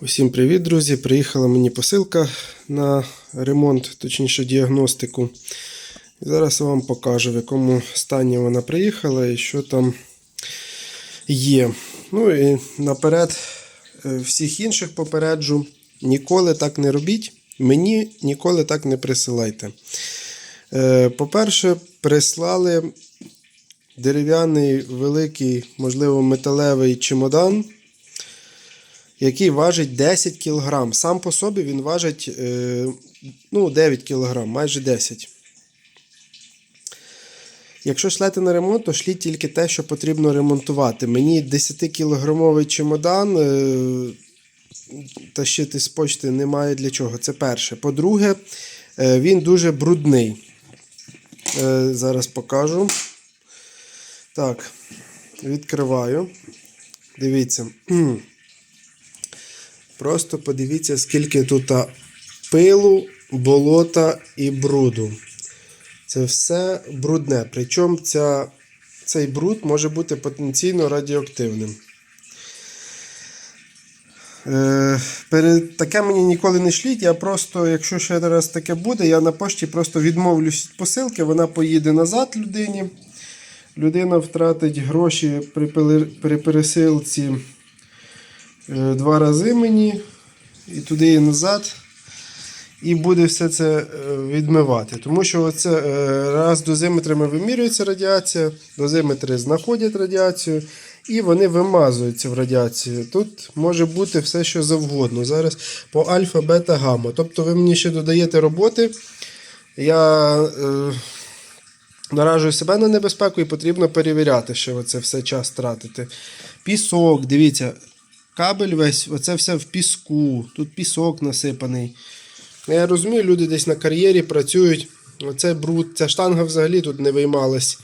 Усім привіт, друзі! Приїхала мені посилка на ремонт, точніше діагностику. Зараз я вам покажу, в якому стані вона приїхала і що там є. Ну і наперед е, всіх інших попереджу. Ніколи так не робіть. Мені ніколи так не присилайте. Е, По-перше, прислали дерев'яний великий, можливо, металевий чемодан який важить 10 кг. Сам по собі він важить е, ну, 9 кг, майже 10 Якщо шлете на ремонт, то шліть тільки те, що потрібно ремонтувати. Мені 10-кілограмовий чемодан е, тащити з почти немає для чого. Це перше. По-друге, е, він дуже брудний. Зараз покажу. Так, відкриваю. Дивіться. Просто подивіться, скільки тут пилу, болота і бруду. Це все брудне. Причому ця, цей бруд може бути потенційно радіоактивним. Е, таке мені ніколи не шліть. Я просто, якщо ще раз таке буде, я на пошті просто відмовлюсь від посилки, вона поїде назад людині. Людина втратить гроші при, пересилці два рази мені, і туди і назад. І буде все це е, відмивати. Тому що оце, е, раз дозиметрами вимірюється радіація, дозиметри знаходять радіацію і вони вимазуються в радіацію. Тут може бути все, що завгодно. Зараз по альфа, бета, гамма. Тобто ви мені ще додаєте роботи. Я е, наражую себе на небезпеку і потрібно перевіряти, що це все час тратити. Пісок, дивіться, кабель весь, оце все в піску, тут пісок насипаний. Ну, Я розумію, люди десь на кар'єрі працюють. Оце бруд, ця штанга взагалі тут не виймалась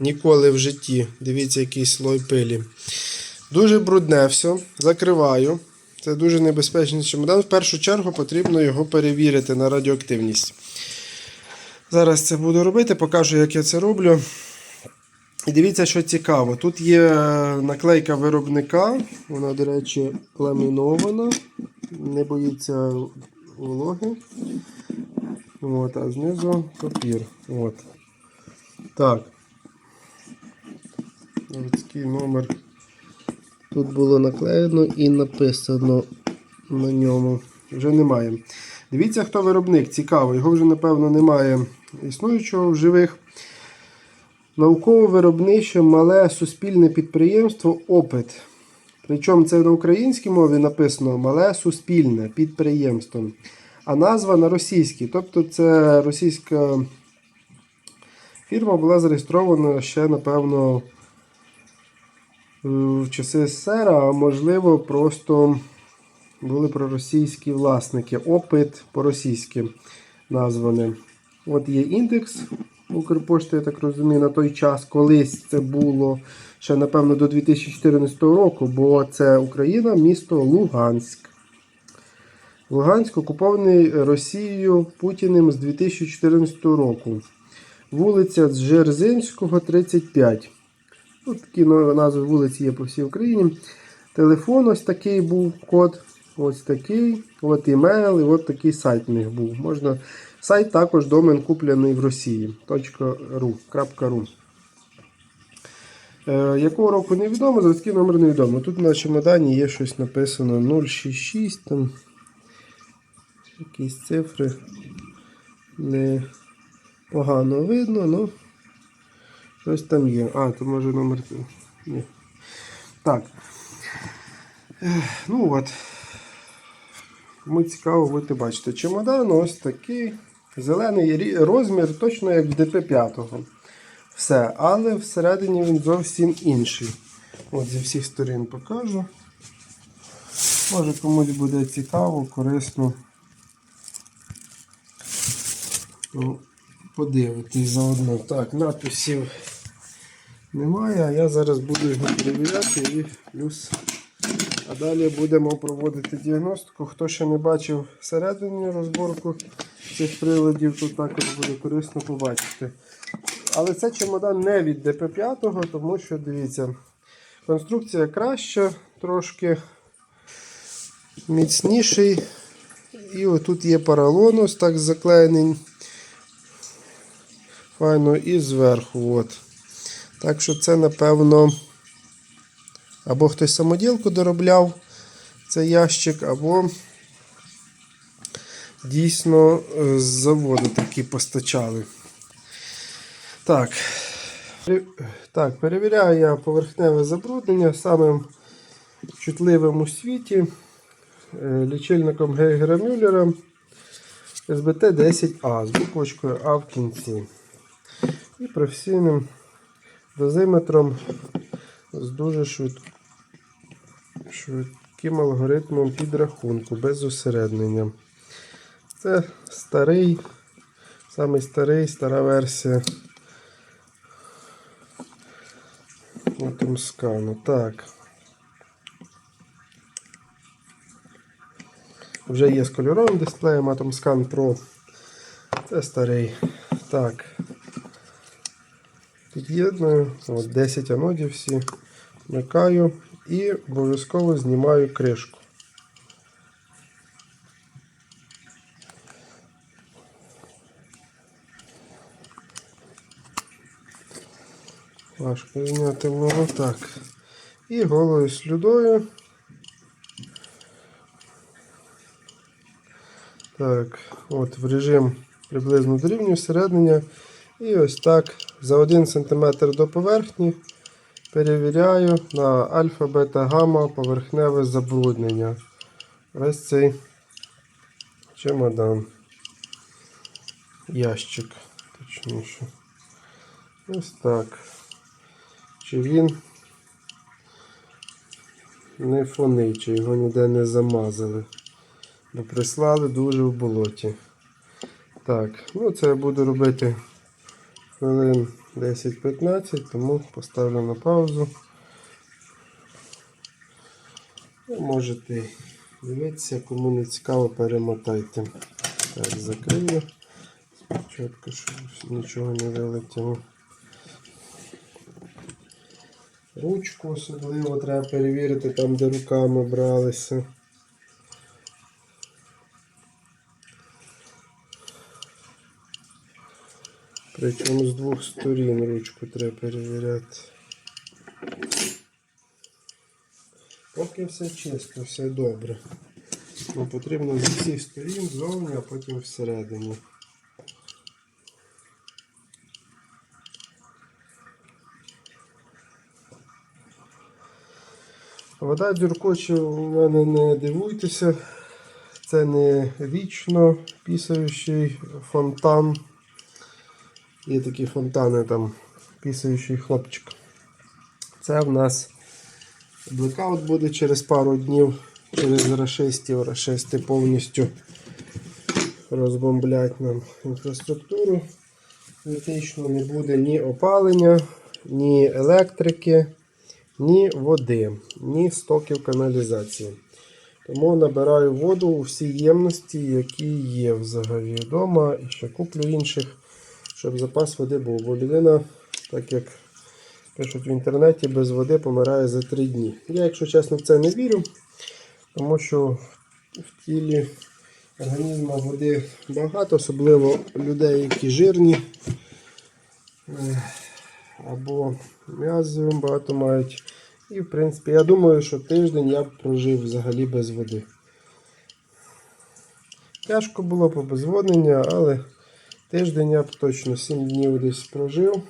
ніколи в житті. Дивіться, який слой пилі. Дуже брудне все. Закриваю. Це дуже небезпечний чемодан. В першу чергу потрібно його перевірити на радіоактивність. Зараз це буду робити, покажу, як я це роблю. І дивіться, що цікаво. Тут є наклейка виробника. Вона, до речі, ламінована. Не боїться вологи. От, а знизу папір. От. Так. Заводський номер. Тут було наклеєно і написано на ньому. Вже немає. Дивіться, хто виробник. Цікаво. Його вже, напевно, немає існуючого в живих. Науково-виробниче мале суспільне підприємство Опит. Причому це на українській мові написано мале суспільне підприємство. А назва на російській. Тобто це російська фірма була зареєстрована ще, напевно, в часи СССР, а можливо, просто були проросійські власники. Опит по-російськи назване. От є індекс Укрпошти, я так розумію, на той час, колись це було ще, напевно, до 2014 року, бо це Україна, місто Луганськ. Луганськ окупований Росією Путіним з 2014 року. Вулиця Дзержинського, 35. От такі назви вулиці є по всій Україні. Телефон ось такий був код. Ось такий. От імейл, і от такий сайт у них був. Можна... Сайт також домен куплений в Росії. .ru, .ru. Е, якого року невідомо, заводський номер невідомо. Тут на чемодані є щось написано 066, там якісь цифри. Не погано видно, ну щось там є. А, то може номер. Ні. Так. Ну от. Кому цікаво, будете бачити. Чемодан ось такий. Зелений розмір, точно як в ДП-5. Все, але всередині він зовсім інший. От зі всіх сторін покажу. Може комусь буде цікаво, корисно. Ну, Подивитись заодно. Так, надписів немає, а я зараз буду його перевіряти і плюс. А далі будемо проводити діагностику. Хто ще не бачив всередині розборку цих приладів, то також буде корисно побачити. Але це чемодан не від ДП5, тому що, дивіться, конструкція краща трошки. міцніший. І отут є поролон, ось так заклеєний. Файно і зверху. От. Так що це, напевно, або хтось самоділку доробляв цей ящик, або дійсно е, з заводу такі постачали. Так. Так, перевіряю я поверхневе забруднення самим чутливим у світі е, лічильником Гейгера Мюллера СБТ 10А з буквочкою А в кінці. І професійним дозиметром з дуже швид... швидким алгоритмом підрахунку без усереднення. Це старий, самий старий, стара версія Атомскану. Так. Вже є з кольоровим дисплеєм Atomscan Pro. Це старий. Так. Під'єдную. От 10 анодів всі. Вмикаю і обов'язково знімаю кришку. Важко зняти воно так. І голою слюдою. Так, от в режим приблизно дорівнює середнення. І ось так за 1 см до поверхні перевіряю на альфа, бета, гамма поверхневе забруднення. Ось цей чемодан. Ящик, точніше. Ось так. Чи він не фонить, чи його ніде не замазали. Бо прислали дуже в болоті. Так, ну це я буду робити хвилин 10-15, тому поставлю на паузу. Ви можете дивитися, кому не цікаво, перемотайте. Так, закрию. Спочатку, щоб нічого не вилетіло. Ручку особливо треба перевірити там, де руками бралися. Причому з двох сторін ручку треба перевіряти. Поки все чисто, все добре. Ну, потрібно з усіх сторін зовні, а потім всередині. Вода дзюркоче у мене не дивуйтеся. Це не вічно пісаючий фонтан. Є такі фонтани там, пісаючий хлопчик. Це в нас блекаут буде через пару днів, через рашистів. Рашисти повністю розбомблять нам інфраструктуру. Критично не буде ні опалення, ні електрики, ні води, ні стоків каналізації. Тому набираю воду у всі ємності, які є взагалі вдома. І ще куплю інших, щоб запас води був. Бо людина, так як пишуть в інтернеті, без води помирає за 3 дні. Я, якщо чесно, в це не вірю, тому що в тілі організму води багато, особливо людей, які жирні. Е, Або м'язи багато мають. І, в принципі, я думаю, що тиждень я б прожив взагалі без води. Тяжко було б обезводнення, але тиждень я б точно 7 днів десь прожив.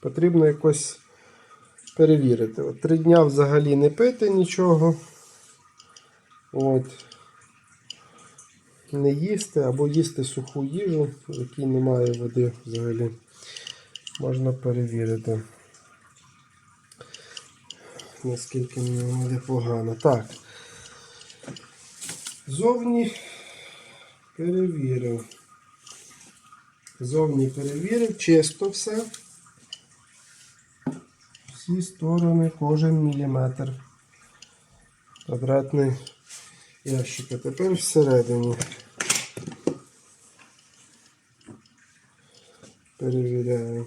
Потрібно якось перевірити. От, три дня взагалі не пити нічого. От. Не їсти або їсти суху їжу, в якій немає води взагалі. Можна перевірити наскільки мені погано. Так. Зовні перевірив. Зовні перевірив, чисто все. Всі сторони, кожен міліметр. Квадратний ящик. А тепер всередині. Перевіряю.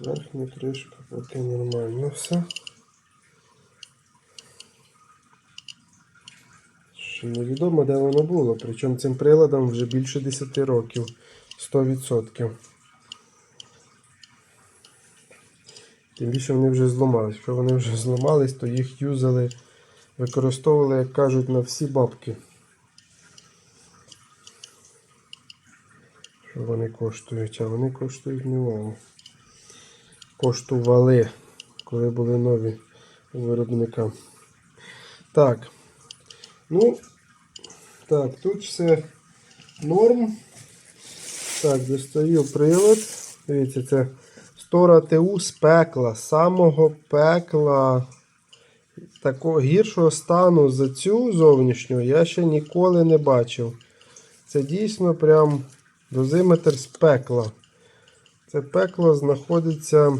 Верхня кришка поки нормально все. Ще невідомо, де воно було. Причому цим приладом вже більше 10 років. 100%. Тим більше вони вже зламались. Якщо вони вже зламались, то їх юзали, використовували, як кажуть, на всі бабки. Що вони коштують? А вони коштують немало. Коштували, коли були нові у виробника. Так. Ну, так, тут все норм. Так, достаю прилад. Дивіться, це Стора ТУ з пекла. Самого пекла такого гіршого стану за цю зовнішню я ще ніколи не бачив. Це дійсно прям дозиметр з пекла. Це пекло знаходиться.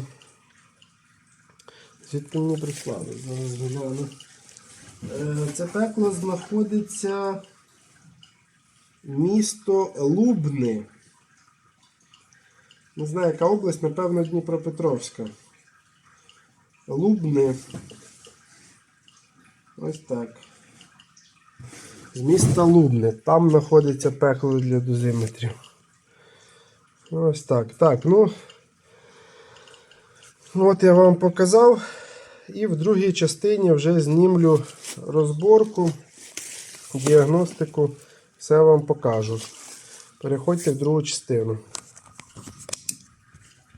Звідки мені прислали? Зараз гляну. Е, Це пекло знаходиться місто Лубни. Не знаю, яка область, напевно, Дніпропетровська. Лубни. Ось так. З міста Лубни. Там знаходиться пекло для дозиметрів. Ось так. Так, ну. От я вам показав. І в другій частині вже знімлю розборку, діагностику, все вам покажу. Переходьте в другу частину.